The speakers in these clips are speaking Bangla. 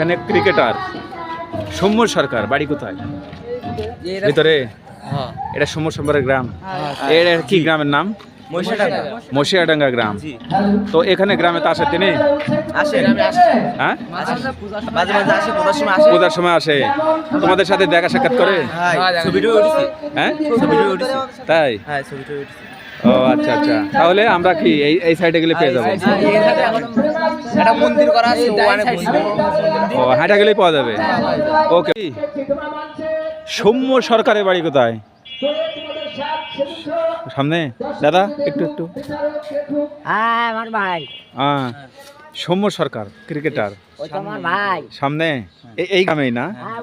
এখানে ক্রিকেটার সৌম্য সরকার বাড়ি কোথায়? ভিতরে? এটা সৌম্য সরকারের গ্রাম। এটা কি গ্রামের নাম? মশিয়াডাঙ্গা গ্রাম। তো এখানে গ্রামে তো আসে তিনি হ্যাঁ? পূজার সময় আসে পূজার সময় আসে। তোমাদের সাথে দেখা সাক্ষাৎ করে? হ্যাঁ হ্যাঁ? তাই? হ্যাঁ ও আচ্ছা আচ্ছা। তাহলে আমরা কি এই এই সাইডে গেলে পেয়ে যাব? একটা মন্দির করা আছে ওখানে ও হাঁটা গেলেই পাওয়া যাবে। ওকে। সৌম্য সরকারের বাড়ি কোথায়? সামনে? দাদা একটু একটু। হ্যাঁ আমার ভাই। হ্যাঁ সৌম্য সরকার ক্রিকেটার। সামনে? এই গ্রামেই না? হ্যাঁ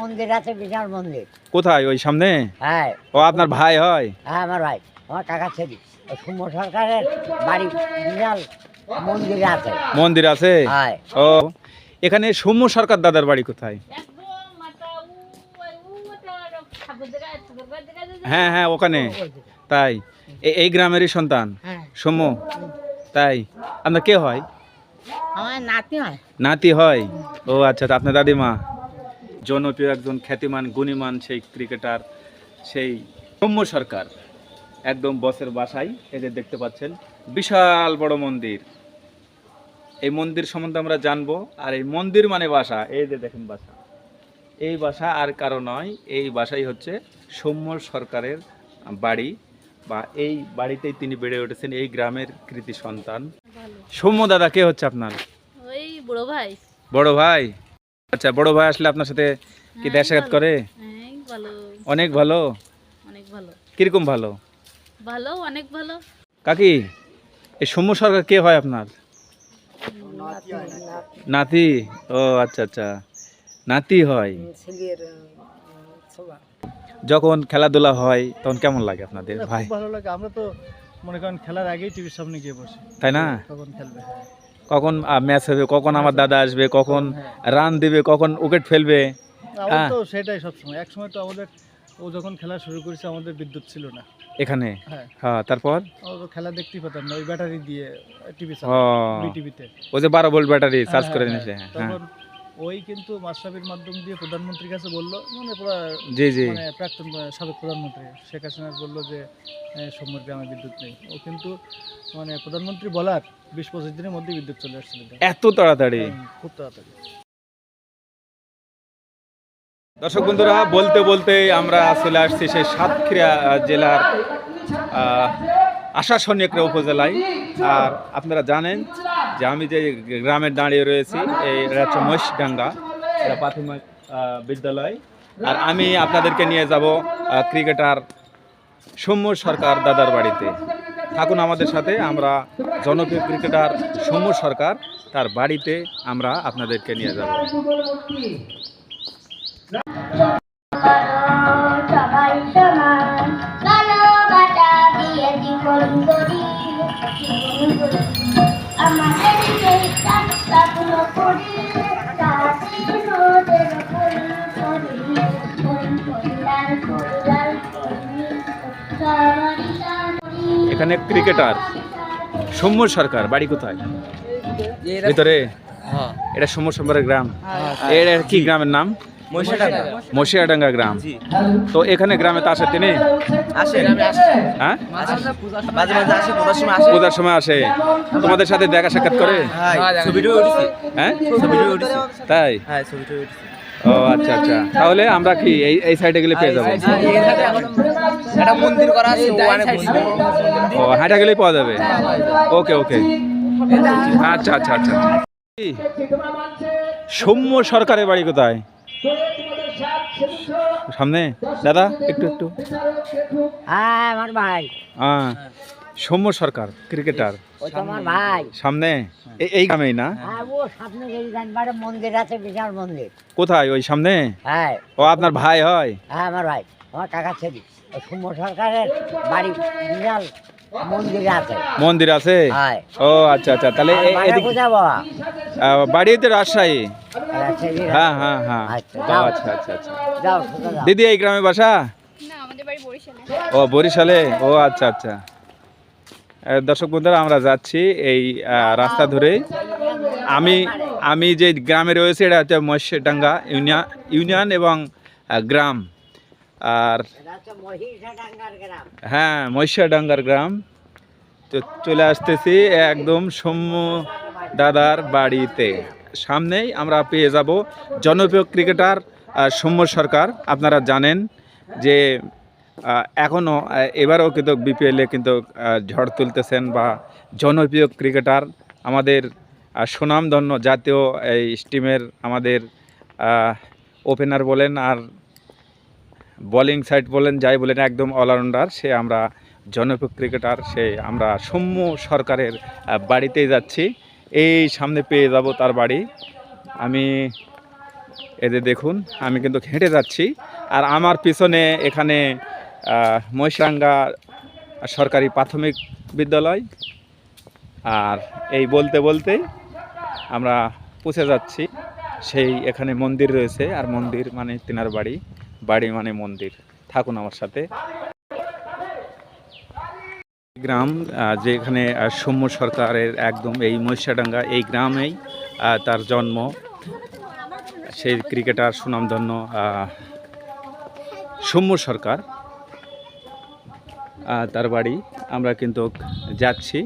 মন্দির আছে বিশাল মন্দির। কোথায়? ওই সামনে? হ্যাঁ। ও আপনার ভাই হয়? হ্যাঁ আমার ভাই। আমার কাকা ছেলে। সুম্য সরকারের বাড়ি বিশাল মন্দির আছে। মন্দির আছে? হ্যাঁ। ও এখানে সৌম্য সরকার দাদার বাড়ি কোথায়? হ্যাঁ হ্যাঁ ওখানে। তাই। এই গ্রামেরই সন্তান। হ্যাঁ। সৌম্য? তাই? আপনার কে হয়? আমার নাতি হয়। নাতি হয়? ও আচ্ছা আপনার দাদিমা? জনপ্রিয় একজন খ্যাতিমান গুণীমান সেই ক্রিকেটার সেই সৌম্য সরকার। একদম বসের বাসায় এদের দেখতে পাচ্ছেন বিশাল বড় মন্দির। এই মন্দির সম্বন্ধে আমরা জানব আর এই মন্দির মানে বাসা এই যে দেখেন বাসা। এই বাসা আর কারও নয় এই বাসাই হচ্ছে সৌম্য সরকারের বাড়ি। বা এই বাড়িতেই তিনি বেড়ে উঠেছেন এই গ্রামের কৃতি সন্তান। সৌম্য দাদা কে হচ্ছে আপনার? ওই বুড়ো ভাই। বড় ভাই? আচ্ছা বড় ভাই আসলে আপনার সাথে কি হ্যাঁ, দেখা সাক্ষাৎ করে? হ্যাঁ অনেক ভালো? অনেক ভালো। কীরকম ভালো? ভালো অনেক ভালো। কাকি এই সৌম্য সরকার কে হয় আপনার? নাতি। ও আচ্ছা আচ্ছা। নাতি হয়। ছেলের যখন খেলাধুলা হয় তখন কেমন লাগে আপনাদের ভাই? ভালো লাগে। আমরা তো মনে করেন খেলার আগেই টিভির সামনে গিয়ে বসি। তাই না? কখন খেলবে? হ্যাঁ। কখন ম্যাচ হবে কখন আমার দাদা আসবে কখন রান দিবে কখন উইকেট ফেলবে। হ্যাঁ। তো সেটাই সবসময়। এক সময় তো আমাদের ও যখন খেলা শুরু করেছে আমাদের বিদ্যুৎ ছিল না। এখানে? হ্যাঁ। হ্যাঁ তারপর? ও খেলা দেখতেই পেতাম না ওই ব্যাটারি দিয়ে টিভি টিভিতে ওই যে বারো ভোল্ট ব্যাটারি চার্জ করে নিয়েছে হ্যাঁ। তখন ওই কিন্তু মাস্টাবির মাধ্যম দিয়ে প্রধানমন্ত্রীর কাছে বলল মানে পুরো জি জি। মানে প্রাক্তন সাবেক প্রধানমন্ত্রী শেখ হাসিনা বলল যে সম্মুখ গ্রামে বিদ্যুৎ নেই। ও কিন্তু মানে প্রধানমন্ত্রী বলার বিশ পঁচিশ দিনের মধ্যে বিদ্যুৎ চলে আসছিল। এত তাড়াতাড়ি? খুব তাড়াতাড়ি। দর্শক বন্ধুরা বলতে বলতে আমরা চলে আসছি সেই সাতক্ষীরা জেলার আহ, আশাসনী একটা উপজেলায়। আর আপনারা জানেন যে আমি যে গ্রামে দাঁড়িয়ে রয়েছি, এই এটা হচ্ছে মহিষডাঙ্গা এটা প্রাথমিক বিদ্যালয়। আর আমি আপনাদেরকে নিয়ে যাব ক্রিকেটার সৌম্য সরকার দাদার বাড়িতে। থাকুন আমাদের সাথে, আমরা জনপ্রিয় ক্রিকেটার সৌম্য সরকার তার বাড়িতে আমরা আপনাদেরকে নিয়ে যাব। সবাই এখানে ক্রিকেটার সৌম্য সরকার বাড়ি কোথায়? ভিতরে? এটা সৌম্য সরকারের গ্রাম। এটা কি গ্রামের নাম? মশিয়াডাঙ্গা গ্রাম। তো এখানে গ্রামে তো আসে তিনি? হ্যাঁ? পূজার সময় আসে। তোমাদের সাথে দেখা সাক্ষাৎ করে? হ্যাঁ হ্যাঁ? তাই? হ্যাঁ ও আচ্ছা আচ্ছা। তাহলে আমরা কি এই এই সাইডে গেলে পেয়ে যাব। একটা মন্দির করা আছে ওখানে ও হাঁটা গেলেই পাওয়া যাবে? ওকে ওকে। আচ্ছা আচ্ছা আচ্ছা। সৌম্য সরকারের বাড়ি কোথায়? সামনে? দাদা একটু একটু। হ্যাঁ আমার ভাই। হ্যাঁ। সৌম্য সরকার ক্রিকেটার। আমার ভাই। সামনে? এই গ্রামেই না? হ্যাঁ সামনে মন্দির আছে বিশাল মন্দির। কোথায়? ওই সামনে? হ্যাঁ। ও আপনার ভাই হয়? হ্যাঁ আমার ভাই। আমার কাকা ছেলে। সুম্য সরকারের বাড়ি বিশাল মন্দির আছে। মন্দির আছে? হ্যাঁ। ও আচ্ছা আচ্ছা তাহলে বাড়িতে রাজশাহী। হ্যাঁ হ্যাঁ হ্যাঁ। আচ্ছা, আচ্ছা আচ্ছা আচ্ছা। দিদি এই গ্রামে বাসা? না আমাদের বাড়ি বরিশালে। ও বরিশালে? ও আচ্ছা আচ্ছা। দর্শক বন্ধুরা আমরা যাচ্ছি এই রাস্তা ধরে। আমি আমি যে গ্রামে রয়েছে এটা হচ্ছে মৎস্যডাঙ্গা ইউনিয়ন ইউনিয়ন এবং গ্রাম। আর হ্যাঁ মহিষাডাঙ্গার গ্রাম। তো চলে আসতেছি একদম সৌম্য দাদার বাড়িতে। সামনেই আমরা পেয়ে যাব জনপ্রিয় ক্রিকেটার সৌম্য সরকার। আপনারা জানেন যে এখনও এবারও কিন্তু বিপিএলে কিন্তু ঝড় তুলতেছেন বা জনপ্রিয় ক্রিকেটার আমাদের সুনামধন্য জাতীয় এই টিমের আমাদের ওপেনার বলেন আর বোলিং সাইড বলেন যাই বলেন একদম অলরাউন্ডার সে আমরা জনপ্রিয় ক্রিকেটার সে আমরা সৌম্য সরকারের আহ, বাড়িতেই যাচ্ছি। এই সামনে পেয়ে যাব তার বাড়ি। আমি এদের দেখুন আমি কিন্তু হেঁটে যাচ্ছি। আর আমার পিছনে এখানে আহ, মহিষরাঙ্গা সরকারি প্রাথমিক বিদ্যালয়। আর এই বলতে বলতেই আমরা পৌঁছে যাচ্ছি। সেই এখানে মন্দির রয়েছে আর মন্দির মানে তিনার বাড়ি। বাড়ি মানে মন্দির। থাকুন আমার সাথে। গ্রাম যেখানে সৌম্য সরকারের একদম এই মহিষাডাঙ্গা, এই গ্রামেই তার জন্ম। সেই ক্রিকেটার সুনামধন্য সৌম্য সরকার তার বাড়ি। আমরা কিন্তু যাচ্ছি।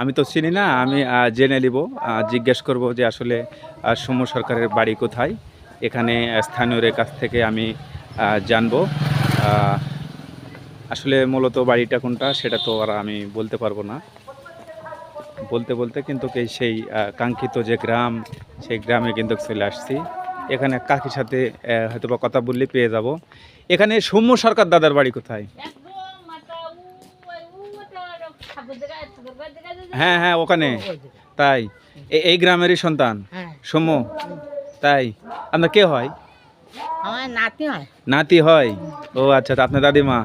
আমি তো চিনি না, আমি জেনে নিব জিজ্ঞেস করব যে আসলে সৌম্য সরকারের বাড়ি কোথায়। এখানে স্থানীয়দের কাছ থেকে আমি জানব। আসলে মূলত বাড়িটা কোনটা সেটা তো আর আমি বলতে পারব না। বলতে বলতে কিন্তু সেই কাঙ্ক্ষিত যে গ্রাম সেই গ্রামে কিন্তু চলে আসছি। এখানে কাকির সাথে হয়তো বা কথা বললে পেয়ে যাব। এখানে সৌম্য সরকার দাদার বাড়ি কোথায়? হ্যাঁ হ্যাঁ ওখানে। তাই। এই গ্রামেরই সন্তান। হ্যাঁ। সৌম্য তাই। আপনার কে হয়? আমার নাতি হয়। নাতি হয়? ও আচ্ছা আপনার দাদিমা।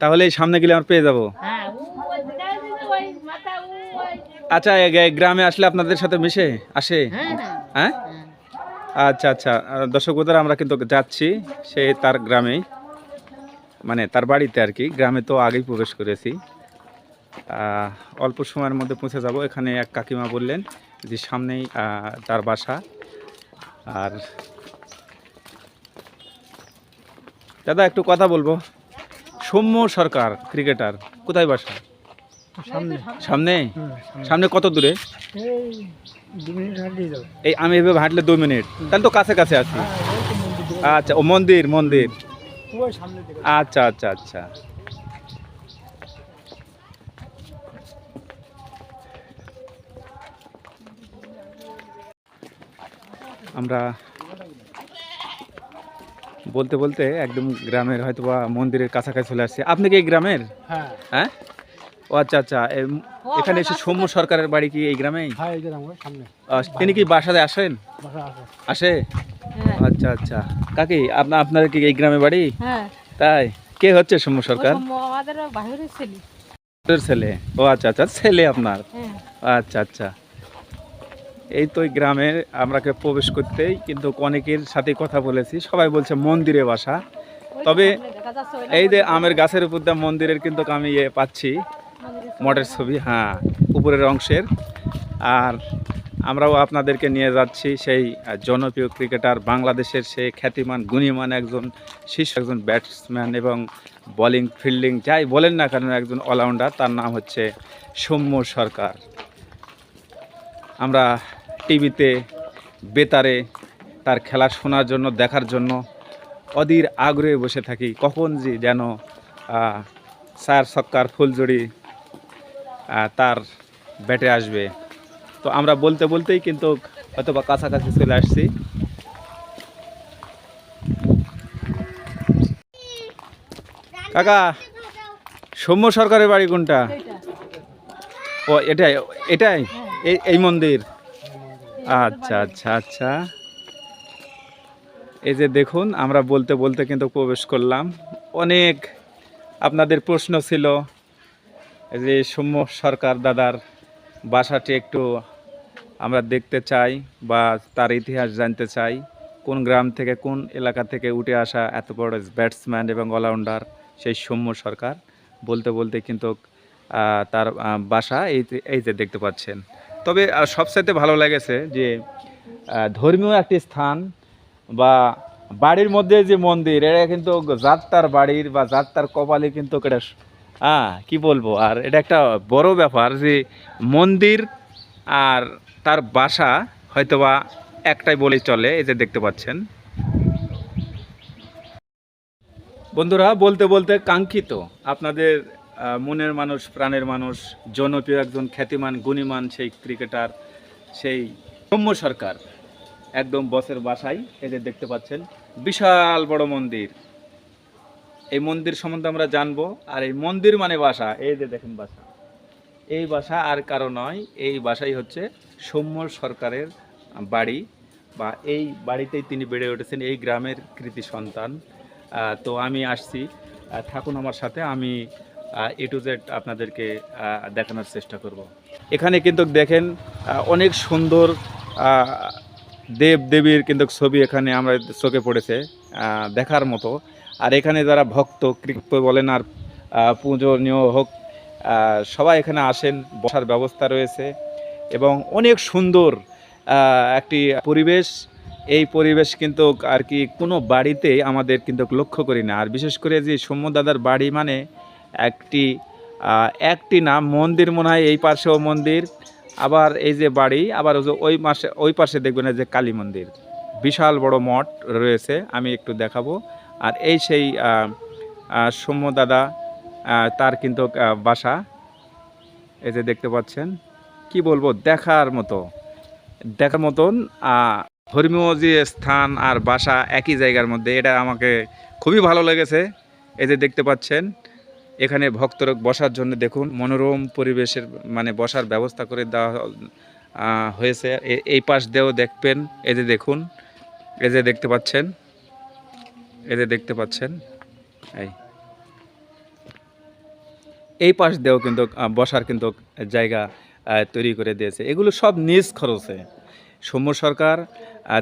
তাহলে সামনে গেলে আমার পেয়ে যাব। হ্যাঁ আচ্ছা গ্রামে আসলে আপনাদের সাথে মিশে আসে? হ্যাঁ হ্যাঁ। আচ্ছা আচ্ছা। আহ, দর্শক বন্ধুরা আমরা কিন্তু যাচ্ছি সে তার গ্রামেই। মানে তার বাড়িতে আর কি। গ্রামে তো আগেই প্রবেশ করেছি। অল্প সময়ের মধ্যে পৌঁছে যাব। এখানে এক কাকিমা বললেন যে সামনেই তার বাসা। আর দাদা একটু কথা বলব। সৌম্য সরকার ক্রিকেটার কোথায় বাসা? সামনে। সামনে? সামনে। কত দূরে? এই আমি এভাবে হাঁটলে দু মিনিট। তাহলে তো কাছে কাছে আছি। আচ্ছা ও মন্দির মন্দির। আচ্ছা আচ্ছা আচ্ছা। আমরা বলতে বলতে একদম গ্রামের হয়তো বা মন্দিরের কাছাকাছি চলে আসছে। আপনি কি এই গ্রামের? হ্যাঁ। হ্যাঁ? ও আচ্ছা আচ্ছা। এখানে এসে সৌম্য সরকারের বাড়ি কি এই গ্রামেই? হ্যাঁ তিনি কি বাসাতে আসেন? আসে? আচ্ছা আচ্ছা। কাকি আপনার আপনার কি এই গ্রামে বাড়ি? হ্যাঁ। তাই? কে হচ্ছে সৌম্য সরকার? ছেলে। ও আচ্ছা আচ্ছা। ছেলে আপনার? হ্যাঁ। আচ্ছা আচ্ছা। এই তো গ্রামে আমরাকে প্রবেশ করতেই কিন্তু অনেকের সাথে কথা বলেছি, সবাই বলছে মন্দিরে বাসা। তবে এই যে আমের গাছের উপর দিয়ে মন্দিরের কিন্তু আমি ইয়ে পাচ্ছি, মঠের ছবি হ্যাঁ উপরের অংশের। আর আমরাও আপনাদেরকে নিয়ে যাচ্ছি সেই জনপ্রিয় ক্রিকেটার, বাংলাদেশের সেই খ্যাতিমান, গুণীমান একজন, শীর্ষ একজন ব্যাটসম্যান এবং বোলিং, ফিল্ডিং, যাই বলেন না কেন একজন অলরাউন্ডার তার নাম হচ্ছে সৌম্য সরকার। আমরা টিভিতে বেতারে তার খেলা শোনার জন্য দেখার জন্য অধীর আগ্রহে বসে থাকি। কখন যে যেন আহ, চার ছক্কার ফুলজড়ি তার ব্যাটে আসবে। তো আমরা বলতে বলতেই কিন্তু হয়তো বা কাছাকাছি চলে আসছি। কাকা সৌম্য সরকারের বাড়ি কোনটা? ও এটাই এটাই এই এই মন্দির। আচ্ছা আচ্ছা আচ্ছা। এই যে দেখুন, আমরা বলতে বলতে কিন্তু প্রবেশ করলাম। অনেক আপনাদের প্রশ্ন ছিল যে, সৌম্য সরকার দাদার বাসাটি একটু আমরা দেখতে চাই বা তার ইতিহাস জানতে চাই। কোন গ্রাম থেকে, কোন এলাকা থেকে উঠে আসা এত বড় ব্যাটসম্যান এবং অলরাউন্ডার সেই সৌম্য সরকার? বলতে বলতে কিন্তু তার বাসা এই এই যে দেখতে পাচ্ছেন। তবে আহ, সবচাইতে ভালো লেগেছে যে ধর্মীয় একটি স্থান বা বাড়ির মধ্যে যে মন্দির এটা কিন্তু যাত্রার বাড়ির বা যাত্রার কপালে কিন্তু এটা হ্যাঁ কী বলব? আর এটা একটা বড় ব্যাপার যে মন্দির আর তার বাসা হয়তোবা একটাই বলে চলে এই যে দেখতে পাচ্ছেন। বন্ধুরা বলতে বলতে কাঙ্ক্ষিত আপনাদের মনের মানুষ, প্রাণের মানুষ, জনপ্রিয় একজন খ্যাতিমান, গুণীমান সেই ক্রিকেটার, সেই সৌম্য সরকার, একদম বসের বাসায় যে দেখতে পাচ্ছেন, বিশাল বড় মন্দির। এই মন্দির সম্বন্ধে আমরা জানব, আর এই মন্দির মানে বাসা, এই যে দেখেন বাসা। এই বাসা আর কারও নয়, এই বাসাই হচ্ছে সৌম্য সরকারের বাড়ি, বা এই বাড়িতেই তিনি বেড়ে উঠেছেন, এই গ্রামের কৃতি সন্তান। তো আমি আসছি থাকুন আমার সাথে, আমি এ টু জেড আপনাদেরকে দেখানোর চেষ্টা করব। এখানে কিন্তু দেখেন অনেক সুন্দর দেব দেবীর কিন্তু ছবি এখানে আমরা চোখে পড়েছে দেখার মতো। আর এখানে যারা ভক্ত কৃপ বলেন আর পূজনীয় হোক সবাই এখানে আসেন, বসার ব্যবস্থা রয়েছে এবং অনেক সুন্দর একটি পরিবেশ। এই পরিবেশ কিন্তু আর কি কোনো বাড়িতে আমাদের কিন্তু লক্ষ্য করি না। আর বিশেষ করে যে সৌম্য দাদার বাড়ি মানে একটি একটি না, মন্দির মনে হয় এই পাশেও মন্দির। আবার এই যে বাড়ি, আবার ওই মাসে, ওই পাশে দেখবেন যে কালী মন্দির। বিশাল বড় মঠ রয়েছে, আমি একটু দেখাবো। আর এই সেই সৌম্য দাদা তার কিন্তু বাসা। এই যে দেখতে পাচ্ছেন, কি বলব, দেখার মতো। দেখার মতন ধর্মীয় যে স্থান আর বাসা একই জায়গার মধ্যে, এটা আমাকে খুবই ভালো লেগেছে। এই যে দেখতে পাচ্ছেন এখানে ভক্তরা বসার জন্য দেখুন, মনোরম পরিবেশের মানে বসার ব্যবস্থা করে দেওয়া হয়েছে। এই পাশ দিয়েও দেখবেন, এই যে দেখুন, এই যে দেখতে পাচ্ছেন, এই যে দেখতে পাচ্ছেন, এই। এই পাশ দিয়েও কিন্তু বসার কিন্তু জায়গা তৈরি করে দিয়েছে। এগুলো সব নিজ খরচে। সৌম্য সরকার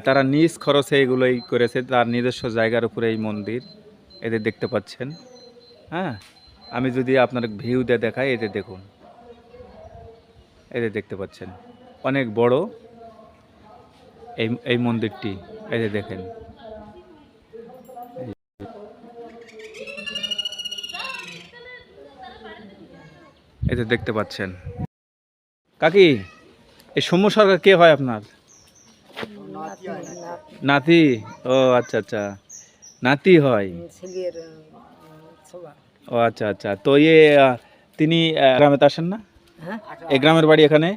তারা নিজ খরচে এগুলোই করেছে, তার নিজস্ব জায়গার উপরে এই মন্দির, এদের দেখতে পাচ্ছেন হ্যাঁ? আমি যদি আপনার ভিউ দিয়ে দেখাই এতে দেখুন। এতে দেখতে পাচ্ছেন। অনেক বড় এই এই মন্দিরটি। যে দেখেন। এতে দেখতে পাচ্ছেন। কাকি, এই সৌম্য সরকার কে হয় আপনার? নাতি। ও আচ্ছা আচ্ছা। নাতি হয়। ও আচ্ছা আচ্ছা। তো ইয়ে আহ, তিনি আহ, গ্রামেতে আসেন না? হ্যাঁ। এই গ্রামের বাড়ি এখানে?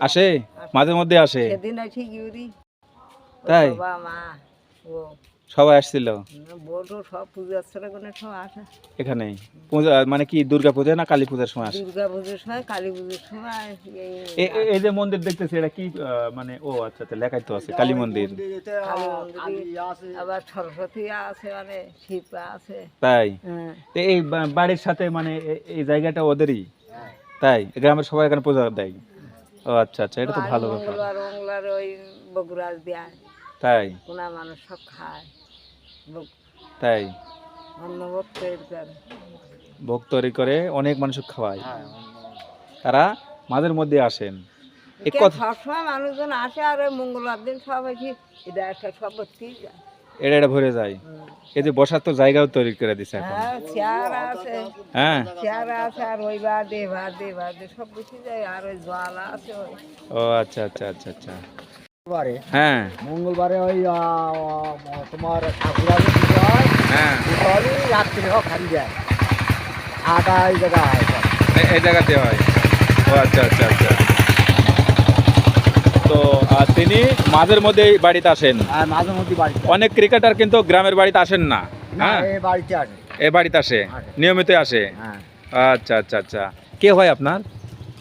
আসে? মাঝে মধ্যে আসে? সেদিন আছে ইউরি। তাই? বাবা মা ও। সবাই আসছিল? বড় সব পূজা অর্চনা করে সব আসে। এখানে? পূজা মানে কি দুর্গা পূজা না কালী পূজার সময় আসে? দুর্গা পুজোর সময় কালী পুজোর সময় এই যে মন্দির দেখতেছি এটা কি মানে ও আচ্ছা আচ্ছা লেখাই তো আছে কালী মন্দির। আবার সরস্বতী আছে মানে শিব আছে। তাই? হ্যাঁ। এই বাড়ির সাথে মানে এই জায়গাটা ওদেরই? তাই? গ্রামের সবাই এখানে পূজা দেয়। ও আচ্ছা আচ্ছা এটা তো ভালো ব্যাপার। ওই বগুড়ার দেয় তাই? কোনা মানুষ সব খায়। তাই? অন্ন ভক্তের করে অনেক মানুষ খাওয়ায়। তারা মাঝের মধ্যে আসেন। সবসময় মানুষজন আসে আর মঙ্গলবার দিন সব আসি এটা একটা সব এটা এটা ভরে যায়। এই যে বসার তো জায়গাও তৈরি করে দিছে এখন। হ্যাঁ চেয়ার আছে। হ্যাঁ। চেয়ার আছে আর ওই বার দে ভাত দে ভাত দে সব বসে যায়। আর ওই জল আছে ও আচ্ছা আচ্ছা আচ্ছা আচ্ছা। মঙ্গলবারে হ্যাঁ। মঙ্গলবারে ওই তোমার ঠাকুর আছে পুজো হয়। হ্যাঁ। রাত্রে সব খালি যায়। আটা এই জায়গা হয় এই জায়গাতে হয়। ও আচ্ছা আচ্ছা আচ্ছা। তো তিনি মাঝের মধ্যে বাড়িতে আসেন। মধ্যে বাড়িতে অনেক ক্রিকেটার কিন্তু গ্রামের বাড়িতে আসেন না। হ্যাঁ। বাড়িতে আসে। এই বাড়িতে আসে। আসে। নিয়মিত আসে। হ্যাঁ। আচ্ছা আচ্ছা আচ্ছা। কে হয় আপনার?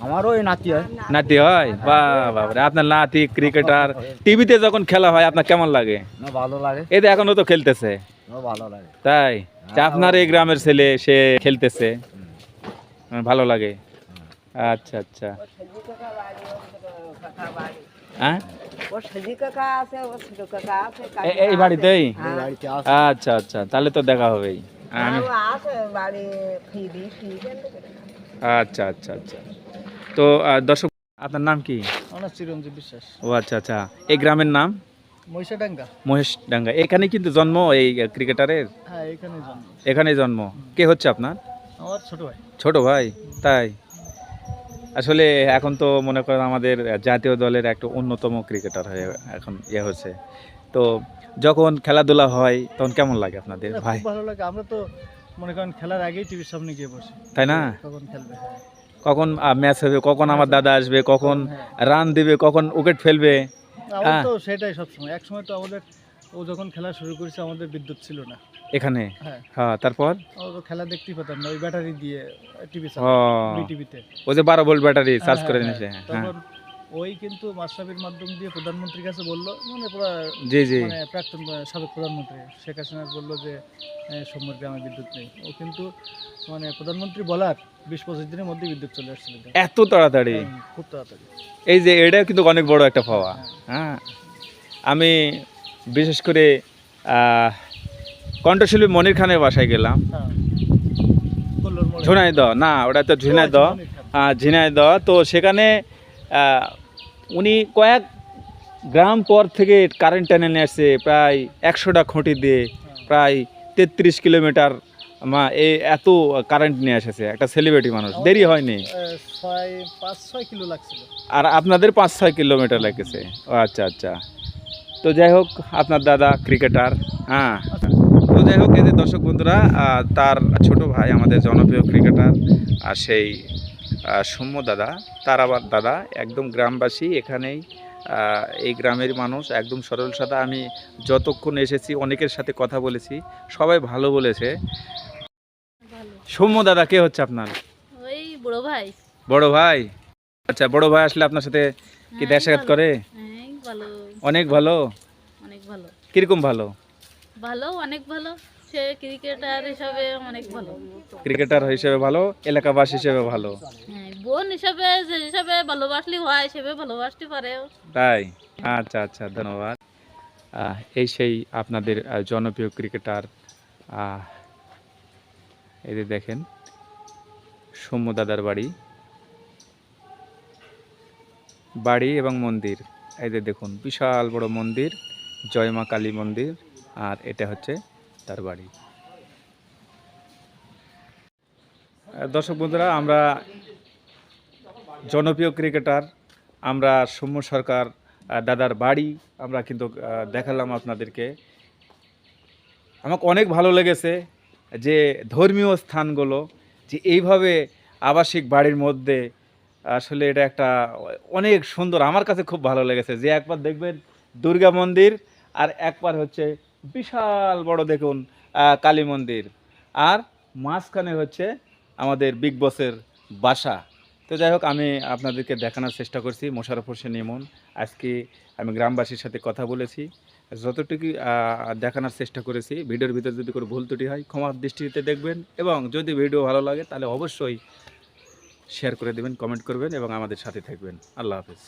আমারও এই নাতি হয়। নাতি হয়? বা বাবারে আপনার নাতি ক্রিকেটার। টিভিতে যখন খেলা হয় আপনার কেমন লাগে? না ভালো লাগে। এই তো এখনও তো খেলতেছে। না ভালো লাগে। তাই? তা আপনার এই গ্রামের ছেলে সে খেলতেছে? ভালো লাগে? আচ্ছা আচ্ছা। হ্যাঁ? এই বাড়িতেই? হ্যাঁ। আচ্ছা আচ্ছা। তাহলে তো দেখা হবেই। আমি ও আছে বাড়ি ফিরি ফিরি। আচ্ছা আচ্ছা আচ্ছা। তো দর্শক আপনার নাম কি? আমার চিরঞ্জীব বিশ্বাস। ও আচ্ছা আচ্ছা। এই গ্রামের নাম? মহিষাডাঙ্গা। এখানে কিন্তু জন্ম এই ক্রিকেটারের? হ্যাঁ এখানে জন্ম। এখানেই জন্ম। কে হচ্ছে আপনার? আমার ছোট ভাই। ছোট ভাই তাই? আসলে এখন তো মনে করেন আমাদের জাতীয় দলের একটা অন্যতম ক্রিকেটার হয়ে এখন ইয়ে হচ্ছে। তো যখন খেলাধুলা হয় তখন কেমন লাগে আপনাদের ভাই? ভালো লাগে। আমরা তো মনে করেন খেলার আগেই টিভির সামনে গিয়ে বসি। তাই না? কখন খেলবে হ্যাঁ। কখন ম্যাচ হবে কখন আমার দাদা আসবে কখন হ্যাঁ। রান দিবে কখন উইকেট ফেলবে? হ্যাঁ। তো সেটাই সবসময়। এক সময় তো আমাদের ও যখন খেলা শুরু করেছে আমাদের বিদ্যুৎ ছিল না। এখানে? হ্যাঁ। হ্যাঁ তারপর? খেলা দেখতেই পেতাম না ওই ব্যাটারি দিয়ে টিভি ও। টিভিতে ওই যে বারো ভোল্ট ব্যাটারি চার্জ করে নিয়েছে হ্যাঁ। ওই কিন্তু মাস্টাবির মাধ্যম দিয়ে প্রধানমন্ত্রীর কাছে বলল মানে জি জি। মানে প্রাক্তন সাবেক প্রধানমন্ত্রী শেখ হাসিনা বলল যে সোমবার গ্রামে বিদ্যুৎ নেই। ও কিন্তু মানে প্রধানমন্ত্রী বলার বিশ পঁচিশ দিনের মধ্যে বিদ্যুৎ চলে আসছিল। এত তাড়াতাড়ি? খুব তাড়াতাড়ি। এই যে এটা কিন্তু অনেক বড় একটা পাওয়া। হ্যাঁ। আমি বিশেষ করে কণ্ঠশিল্পী মনির খানের বাসায় গেলাম। হ্যাঁ। ঝুনাইদ না ওটা তো ঝিনাইদ খান। ঝিনাইদ তো সেখানে উনি কয়েক গ্রাম পর থেকে কারেন্ট টেনে নিয়ে আসছে প্রায় একশোটা খুঁটি দিয়ে প্রায় তেত্রিশ কিলোমিটার মা এই এত কারেন্ট নিয়ে এসেছে একটা সেলিব্রিটি মানুষ দেরি হয়নি। আর আপনাদের পাঁচ ছয় কিলোমিটার লেগেছে ও আচ্ছা আচ্ছা। তো যাই হোক আপনার দাদা ক্রিকেটার হ্যাঁ। তো যাই হোক এদের দর্শক বন্ধুরা তার ছোট ভাই আমাদের জনপ্রিয় ক্রিকেটার আর সেই সৌম্য দাদা তার দাদা একদম গ্রামবাসী এখানেই এই গ্রামের মানুষ একদম সরল সাদা। আমি যতক্ষণ এসেছি অনেকের সাথে কথা বলেছি সবাই ভালো বলেছে। সৌম্য দাদা কে হচ্ছে আপনার? ওই বড় ভাই। বড় ভাই? আচ্ছা বড় ভাই আসলে আপনার সাথে কি হ্যাঁ, দেখা সাক্ষাৎ করে? হ্যাঁ অনেক ভালো? অনেক ভালো। কীরকম ভালো? ভালো অনেক ভালো। সে ক্রিকেটার হিসাবে অনেক ভালো। ক্রিকেটার হিসেবে ভালো এলাকাবাসী হিসেবে ভালো। হ্যাঁ বোন হিসাবে যে হিসাবে ভালোবাসলি হয় সেভাবে ভালোবাসতে পারে তাই? আচ্ছা আচ্ছা ধন্যবাদ। আহ, এই সেই আপনাদের আহ, জনপ্রিয় ক্রিকেটার আহ, এই যে দেখেন সৌম্য দাদার বাড়ি। বাড়ি এবং মন্দির এই যে দেখুন বিশাল বড় মন্দির জয় মা কালী মন্দির আর এটা হচ্ছে তার বাড়ি। দর্শক বন্ধুরা, আমরা জনপ্রিয় ক্রিকেটার, আমরা সৌম্য সরকার দাদার বাড়ি, আমরা কিন্তু দেখালাম আপনাদেরকে। আমাকে অনেক ভালো লেগেছে যে ধর্মীয় স্থানগুলো, যে এইভাবে আবাসিক বাড়ির মধ্যে আসলে এটা একটা অনেক সুন্দর, আমার কাছে খুব ভালো লেগেছে। যে একবার দেখবেন দুর্গা মন্দির আর একবার হচ্ছে বিশাল বড় দেখুন কালী মন্দির। আর মাঝখানে হচ্ছে আমাদের বিগ বসের বাসা। তো যাই হোক, আমি আপনাদেরকে দেখানোর চেষ্টা করছি, মোশারফ হোসেন ইমন। আজকে আমি গ্রামবাসীর সাথে কথা বলেছি। যতটুকু দেখানোর চেষ্টা করেছি, ভিডিওর ভিতরে যদি কোনো ভুল ত্রুটি হয়, ক্ষমার দৃষ্টিতে দেখবেন এবং যদি ভিডিও ভালো লাগে, তাহলে অবশ্যই শেয়ার করে দেবেন কমেন্ট করবেন এবং আমাদের সাথে থাকবেন। আল্লাহ হাফেজ।